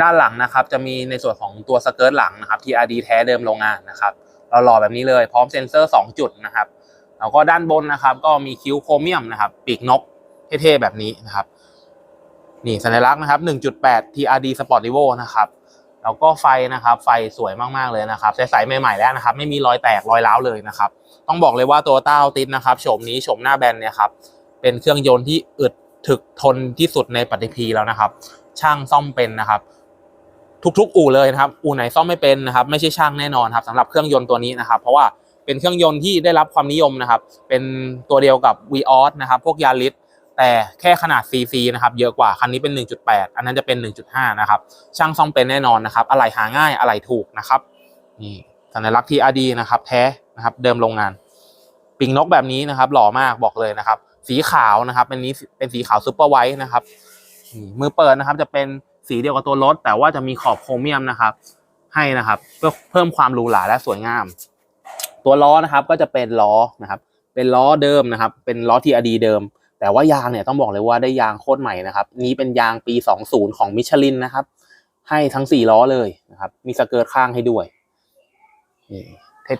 ด้านหลังนะครับจะมีในส่วนของตัวสเกิร์ตหลังนะครับ TRD แท้เดิมโรงงานนะครับเราหล่อแบบนี้เลยพร้อมเซ็นเซอร์ 2 จุดนะครับแล้วก็ด้านบนนะครับ ก็มีคิ้วโครเมียมนะครับ ปีกนกเท่ๆแบบนี้นะครับ นี่สัญลักษณ์นะครับ 1.8 TRD Sport Evo นะครับแล้วก็ไฟนะครับ ไฟสวยมากๆเลยนะครับใสๆใหม่ๆแล้วนะครับ ไม่มีรอยแตกรอยร้าวเลยนะครับ ต้องบอกเลยว่าตัวต้าติดนะครับโฉมนี้โฉมหน้าแบนเนี่ยครับเป็นเครื่องยนต์ที่อึดถึกทนที่สุดในปฏิพีแล้วนะครับ ช่างซ่อมเป็นนะครับ ทุกๆ อู่เลยนะครับอู่ไหนซ่อมไม่เป็นนะครับไม่ใช่ช่างแน่นอนครับสำหรับเครื่องยนต์ตัวนี้นะครับ เพราะว่าเป็นเครื่องยนต์ที่ได้รับความนิยมนะครับ เป็นตัวเดียวกับ v ีออสนะครับพวกยาริสแต่แค่ขนาด CC นะครับเยอะกว่าคันนี้เป็น 1.8 อันนั้นจะเป็น 1.5 นะครับ ช่างซ่อมเป็นแน่นอนนะครับอะไหล่หาง่ายอะไหล่ถูกนะครับนี่สัญลักษณ์ TRD นะครับแท้นะครับเดิมโรงงาน ปิงนกแบบนี้นะครับ หล่อมากบอกเลยนะครับ สีขาวนะครับเป็นนี้เป็นสีขาวซูเปอร์ไวท์นะครับนี่มือเปิดนะครับจะเป็น สีเดียวกับตัวรถ แต่ว่าจะมีขอบโครเมียมนะครับ ให้นะครับ เพื่อเพิ่มความหรูหราและสวยงาม ตัวล้อนะครับก็จะเป็นล้อนะครับ เป็นล้อเดิมนะครับ เป็นล้อ TRD เดิม แต่ว่ายางเนี่ยต้องบอกเลยว่าได้ยางโคตรใหม่นะครับ นี้เป็นยางปี 20 ของมิชลินนะครับ ให้ทั้ง4ล้อเลยนะครับ มีสเกิร์ตข้างให้ด้วย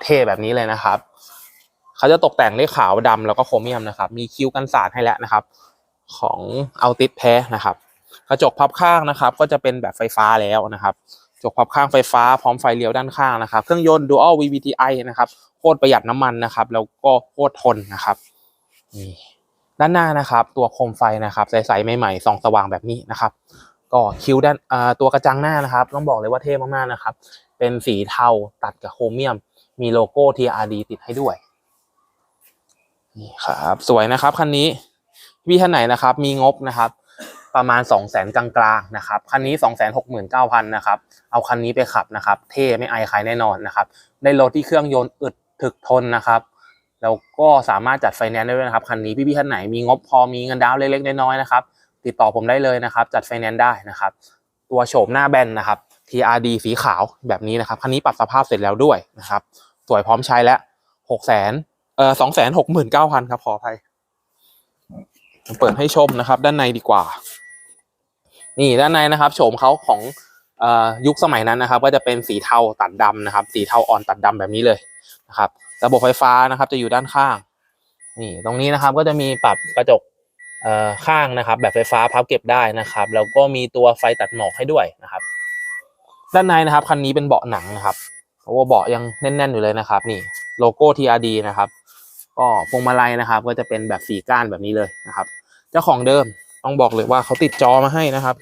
เท่ๆแบบนี้เลยนะครับเขาจะตกแต่งด้วยขาวดำแล้วก็โครเมียมนะครับ มีคิ้วกันสาดให้แล้วนะครับ ของเอาติสแพ้นะครับ กระจกพับข้างนะครับ ก็จะเป็นแบบไฟฟ้าแล้วนะครับกระจกพับข้างไฟฟ้าพร้อมไฟเลี้ยวด้านข้างนะครับ เครื่องยนต์ Dual VVTi นะครับโคตรประหยัดน้ำมันนะครับ แล้วก็โคตรทนนะครับนี่ด้านหน้านะครับ ตัวโคมไฟนะครับใสๆใหม่ๆส่องสว่างแบบนี้นะครับ ก็คิ้วด้านอ่าตัวกระจังหน้านะครับ ต้องบอกเลยว่าเท่มากๆนะครับ เป็นสีเทาตัดกับโครเมียม มีโลโก้ TRD ติดให้ด้วยนี่ครับ สวยนะครับคันนี้พี่ท่านไหนนะครับ มีงบนะครับ ประมาณ 2 0 0แสนกลางๆนะครับคันนี้ 2 6 9 0 0 0นะครับเอาคันนี้ไปขับนะครับ เท่ไม่อายใครแน่นอนนะครับได้รถที่เครื่องยนต์อึดถึกทนนะครับแล้วก็สามารถจัดไฟแนนซ์ได้ด้วยนะครับคันนี้พี่ๆท่านไหนมีงบพอมีเงินดาวน์เล็กๆน้อยๆนะครับติดต่อผมได้เลยนะครับ จัดไฟแนนซ์ได้นะครับ ตัวโฉมหน้าแบนนะครับ TRD สีขาวแบบนี้นะครับคันนี้ปรับสภาพเสร็จแล้วด้วยนะครับสวยพร้อมใช้แล้วหกแสนเอ่อสองแสนหกหมื่นเก้าพันครับขออภัยเปิดให้ชมนะครับ ด้านในดีกว่า นี่ด้านในนะครับโฉมเขาของอยุคสมัยนั้นนะครับ ก็จะเป็นสีเทาตัดดำนะครับ สีเทาอ่อนตัดดำแบบนี้เลยนะครับ ระบบไฟฟ้านะครับ จะอยู่ด้านข้าง นี่ตรงนี้นะครับก็จะมีปรับกระจกข้างนะครับ แบบไฟฟ้าพับเก็บได้นะครับ แล้วก็มีตัวไฟตัดหมอกให้ด้วยนะครับ ด้านในนะครับคันนี้เป็นเบาะหนังนะครับเพราะว่าเบาะยังแน่น ๆ อยู่เลยนะครับ นี่โลโก้ TRD นะครับ ก็พวงมาลัยนะครับ ก็จะเป็นแบบสีก้านแบบนี้เลยนะครับ เจ้าของเดิม ต้องบอกเลยว่าเขาติดจอมาให้นะครับ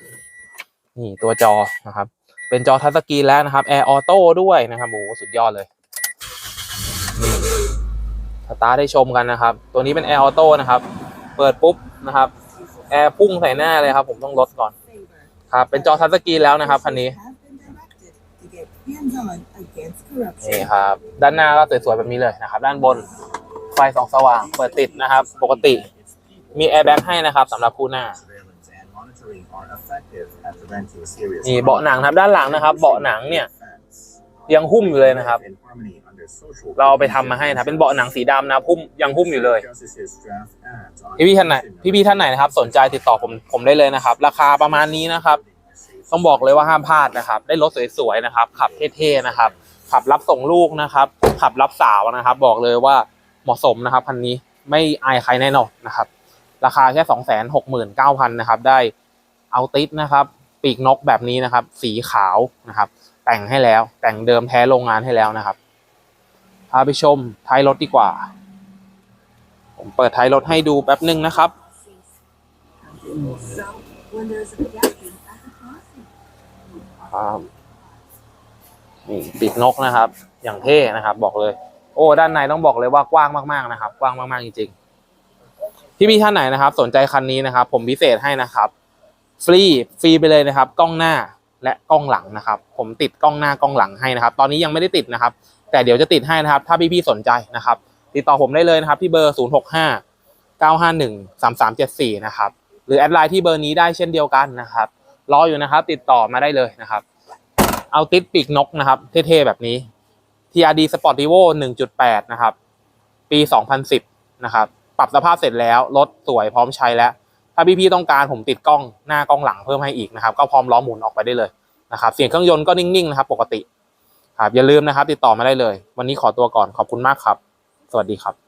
นี่ตัวจอนะครับ เป็นจอทัชสกรีนแล้วนะครับแอร์ออโต้ด้วยนะครับโอ้โหสุดยอดเลยสตาร์ได้ชมกันนะครับ ตัวนี้เป็นแอร์ออโต้นะครับ เปิดปุ๊บนะครับแอร์พุ่งใส่หน้าเลยครับ ผมต้องลดก่อนครับ เป็นจอทัชสกรีนแล้วนะครับคันนี้นี่ครับ ด้านหน้าก็สวยๆแบบนี้เลยนะครับ ด้านบนไฟสองสว่าง เปิดติดนะครับ ปกติ มีแอร์แบ็กให้นะครับสำหรับคู่หน้า นี่เบาะหนังครับด้านหลังนะครับ เบาะหนังเนี่ย ยังหุ้มอยู่เลยนะครับ เราเอาไปทำมาให้นะครับเป็นเบาะหนังสีดำนะหุ้มยังหุ้มอยู่เลยพี่พี่ท่านไหนพี่พี่ท่านไหนนะครับ สนใจติดต่อผมผมได้เลยนะครับ ราคาประมาณนี้นะครับ ต้องบอกเลยว่าห้ามพลาดนะครับ ได้รถสวยๆนะครับ ขับเท่ๆนะครับ ขับรับส่งลูกนะครับ ขับรับสาวนะครับ บอกเลยว่าเหมาะสมนะครับคันนี้ไม่อายใครแน่นอนนะครับ ราคาแค่สองแสนหกหมื่นเก้าพันนะครับได้เอาติสนะครับ ปีกนกแบบนี้นะครับ สีขาวนะครับ แต่งให้แล้วแต่งเดิมแท้โรงงานให้แล้วนะครับพาไปชมท้ายรถดีกว่า ผมเปิดท้ายรถให้ดูแป๊บนึงนะครับครับนี่ปีกนกนะครับ อย่างเท่นะครับ บอกเลย โอ้ ด้านในต้องบอกเลยว่ากว้างมากๆนะครับ กว้างมากๆจริงๆ พี่พี่ท่านไหนนะครับ สนใจคันนี้นะครับ ผมพิเศษให้นะครับ ฟรีฟรีไปเลยนะครับ กล้องหน้าและกล้องหลังนะครับ ผมติดกล้องหน้ากล้องหลังให้นะครับ ตอนนี้ยังไม่ได้ติดนะครับ แต่เดี๋ยวจะติดให้นะครับ ถ้าพี่พี่ๆสนใจนะครับ ติดต่อผมได้เลยนะครับ ที่เบอร์ 0 6 5 9 5 1 3 3 7 4 นะครับ หรือแอดไลน์ที่เบอร์นี้ได้เช่นเดียวกันนะครับ รออยู่นะครับ ติดต่อมาได้เลยนะครับ เอาติดปีกนกนะครับ เท่ๆแบบนี้ TRD Sportivo 1.8 นะครับ ปี 2010 นะครับ ปรับสภาพเสร็จแล้วรถสวยพร้อมใช้แล้ว ถ้าพี่ๆต้องการผมติดกล้องหน้ากล้องหลังเพิ่มให้อีกนะครับ ก็พร้อมล้อหมุนออกไปได้เลยนะครับ เสียงเครื่องยนต์ก็นิ่งๆนะครับ ปกติครับอย่าลืมนะครับ ติดต่อมาได้เลย วันนี้ขอตัวก่อนขอบคุณมากครับ สวัสดีครับ